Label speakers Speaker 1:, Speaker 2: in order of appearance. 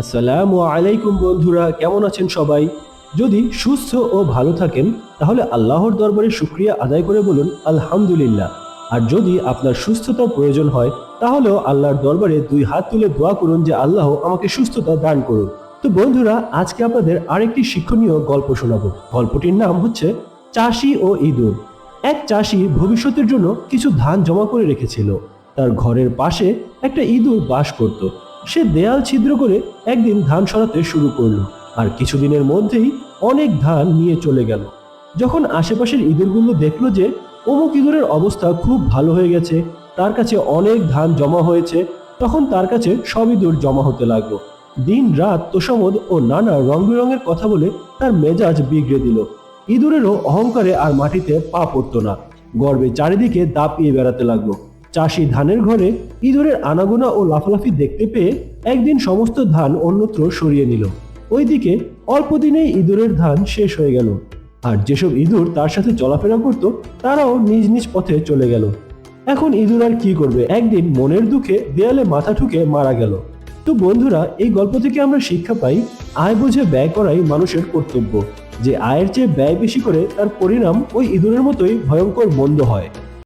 Speaker 1: আসসালামু আলাইকুম বন্ধুরা, কেমন আছেন সবাই? যদি সুস্থ ও ভালো থাকেন, তাহলে আল্লাহর দরবারে শুক্রিয়া আদায় করে বলুন, আলহামদুলিল্লাহ। আর যদি আপনার সুস্থতার প্রয়োজন হয়, তাহলেও আল্লাহর দরবারে দুই হাত তুলে দোয়া করুন যে আল্লাহ আমাকে সুস্থতা দান করুন তো বন্ধুরা, আজকে আপনাদের আরেকটি শিক্ষণীয় গল্প শোনাবো। গল্পটির নাম হচ্ছে চাষি ও ইঁদুর। এক চাষি ভবিষ্যতের জন্য কিছু ধান জমা করে রেখেছিল। তার ঘরের পাশে একটা ইঁদুর বাস করত। সে দেয়াল ছিদ্র করে একদিন ধান সরাতে শুরু করল। আর কিছুদিনের মধ্যেই অনেক ধান নিয়ে চলে গেল। যখন আশেপাশের ইঁদুরগুলো দেখল যে অমুক ইঁদুরের অবস্থা খুব ভালো হয়ে গেছে, তার কাছে অনেক ধান জমা হয়েছে, তখন তার কাছে সব ইঁদুর জমা হতে লাগল। দিন রাত তোষামদ ও নানা রং বেরঙের কথা বলে তার মেজাজ বিগড়ে দিল। ইঁদুরেরও অহংকারে আর মাটিতে পা পড়তো না। গর্বে চারিদিকে দাপিয়ে বেড়াতে লাগল। চাষি ধানের ঘরে ইঁদুরের আনাগোনা ও লাফালাফি দেখতে পেয়ে একদিন সমস্ত ধান অন্যত্র সরিয়ে নিল। ওইদিকে অল্প দিনেই ইঁদুরের ধান শেষ হয়ে গেল। আর যেসব ইঁদুর তার সাথে চলাফেরা করত, তারাও নিজ নিজ পথে চলে গেল। এখন ইঁদুর আর কি করবে? একদিন মনের দুঃখে দেয়ালে মাথা ঠুকে মারা গেল। তো বন্ধুরা, এই গল্প থেকে আমরা শিক্ষা পাই, আয় বুঝে ব্যয় করাই মানুষের কর্তব্য। যে আয়ের চেয়ে ব্যয় বেশি করে তার পরিণাম ওই ইঁদুরের মতোই ভয়ঙ্কর মন্দ হয়।